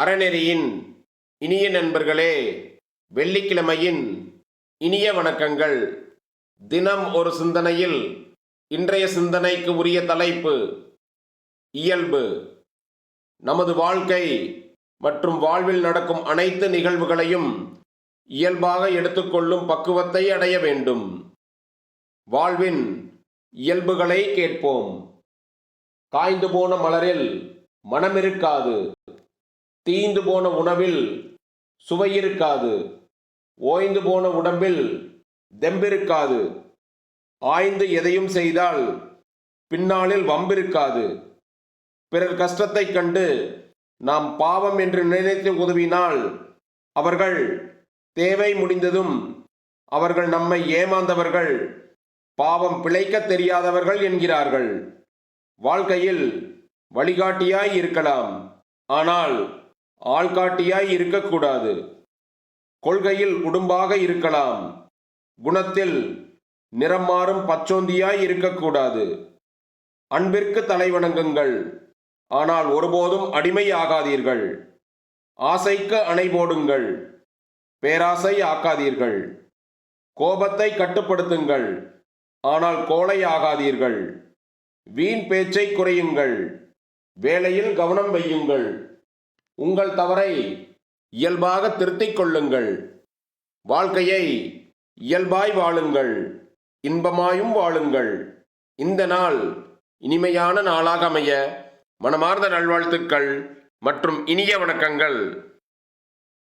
அறநெறியின் இனிய நண்பர்களே வெள்ளிக்கிழமையின் இனிய வணக்கங்கள். தினம் ஒரு சிந்தனையில் இன்றைய சிந்தனைக்கு உரிய தலைப்பு இயல்பு. நமது வாழ்க்கை மற்றும் வாழ்வில் நடக்கும் அனைத்து நிகழ்வுகளையும் இயல்பாக எடுத்துக்கொள்ளும் பக்குவத்தை அடைய வேண்டும். வாழ்வின் இயல்புகளை கேட்போம். காய்ந்து போன மலரில் மனமிருக்காது. தீந்து போன உணவில் சுவையிருக்காது ஓய்ந்து போன உடம்பில் தெம்பிருக்காது ஆய்ந்து எதையும் செய்தால் பின்னாளில் வம்பிருக்காது பிறர் கஷ்டத்தைக் கண்டு நாம் பாவம் என்று நினைத்து உதவினால் அவர்கள் தேவை முடிந்ததும் அவர்கள் நம்மை ஏமாந்தவர்கள் பாவம் பிழைக்கத் தெரியாதவர்கள் என்கிறார்கள். வாழ்க்கையில் வழிகாட்டியாய் இருக்கலாம். ஆனால் ஆள்காட்டியாய் இருக்கக்கூடாது. கொள்கையில் உடும்பாக இருக்கலாம். குணத்தில் நிறம் மாறும் பச்சோந்தியாய் இருக்கக்கூடாது. அன்பிற்கு தலைவணங்குங்கள் ஆனால் ஒருபோதும் அடிமையாகாதீர்கள். ஆசைக்கு அணை போடுங்கள். பேராசை ஆக்காதீர்கள். கோபத்தை கட்டுப்படுத்துங்கள். ஆனால் கோலை ஆகாதீர்கள் வீண் பேச்சை குறையுங்கள். வேலையில் கவனம் வையுங்கள். உங்கள் தவறை இயல்பாக திருத்திக் கொள்ளுங்கள். வாழ்க்கையை இயல்பாய் வாழுங்கள். இன்பமாயும் வாழுங்கள். இந்த நாள் இனிமையான நாளாக அமைய மனமார்ந்த நல்வாழ்த்துக்கள் மற்றும் இனிய வணக்கங்கள்.